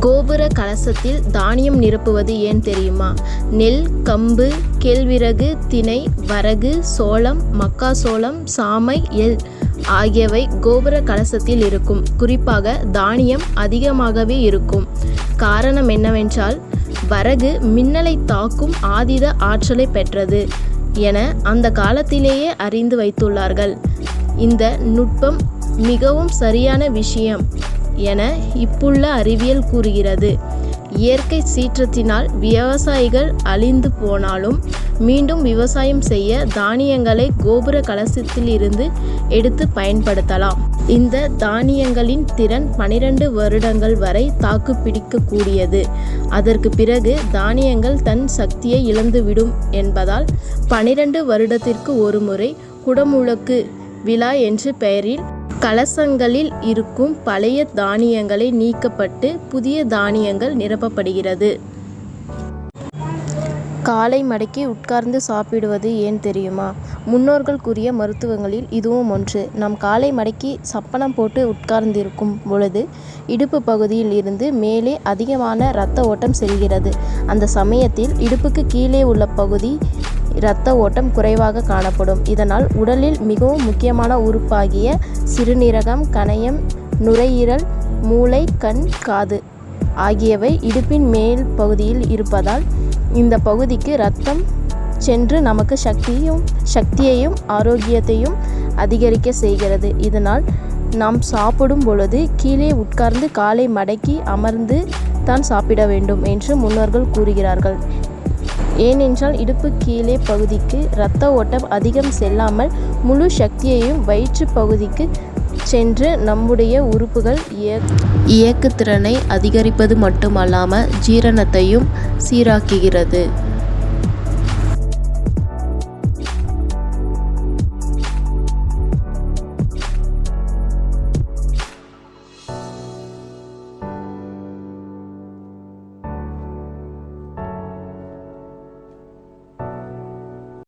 கோபுர கலசத்தில் தானியம் நிரப்புவது ஏன் தெரியுமா? நெல், கம்பு, கேழ்விறகு, திணை வரகு, சோளம், மக்காசோளம் சாமை, எல் ஆகியவை கோபுர கலசத்தில் இருக்கும். குறிப்பாக தானியம் அதிகமாகவே இருக்கும். காரணம் என்னவென்றால் வரகு மின்னலைத் தாக்கும் ஆதித ஆற்றலை பெற்றது என அந்த காலத்திலேயே அறிந்து வைத்துள்ளார்கள். இந்த நுட்பம் மிகவும் சரியான விஷயம் என இப்புள்ள அறிவியல் கூறுகிறது. இயற்கை சீற்றத்தினால் விவசாயிகள் அழிந்து போனாலும் மீண்டும் விவசாயம் செய்ய தானியங்களை கோபுர கலசத்திலிருந்து எடுத்து பயன்படுத்தலாம். இந்த தானியங்களின் திறன் பனிரெண்டு வருடங்கள் வரை தாக்கு பிடிக்கக்கூடியது அதற்குப் பிறகு தானியங்கள் தன் சக்தியை இழந்துவிடும் என்பதால் பனிரெண்டு வருடத்திற்கு ஒருமுறை குடமுழக்கு விழா என்று பெயரில் கலசங்களில் இருக்கும் பழைய தானியங்களை நீக்கப்பட்டு புதிய தானியங்கள் நிரப்பப்படுகிறது. காலை மடக்கி உட்கார்ந்து சாப்பிடுவது ஏன் தெரியுமா? முன்னோர்கள் கூறிய மருத்துவங்களில் இதுவும் ஒன்று. நாம் காலை மடக்கி சப்பனம் போட்டு உட்கார்ந்திருக்கும் பொழுது இடுப்பு பகுதியில் இருந்து மேலே அதிகமான இரத்த ஓட்டம் செல்கிறது. அந்த சமயத்தில் இடுப்புக்கு கீழே உள்ள பகுதி இரத்த ஓட்டம் குறைவாக காணப்படும். இதனால் உடலில் மிகவும் முக்கியமான உறுப்பாகிய சிறுநீரகம், கணையம், நுரையீரல், மூளை, கண், காது ஆகியவை இடுப்பின் மேல் பகுதியில் இருப்பதால் இந்த பகுதிக்கு இரத்தம் சென்று நமக்கு சக்தியும் சக்தியையும் ஆரோக்கியத்தையும் அதிகரிக்கச் செய்கிறது. இதனால் நாம் சாப்பிடும் பொழுது கீழே உட்கார்ந்து காலை மடக்கி அமர்ந்து தான் சாப்பிட வேண்டும் என்று முன்னோர்கள் கூறுகிறார்கள். ஏனென்றால் இடுப்பு கீழே பகுதிக்கு இரத்த ஓட்டம் அதிகம் செல்லாமல் முழு சக்தியையும் வயிற்றுப் பகுதிக்குச் சென்று நம்முடைய உறுப்புகள் இயக்கத்திறனை அதிகரிப்பது மட்டுமல்லாமல் ஜீரணத்தையும் சீராக்குகிறது.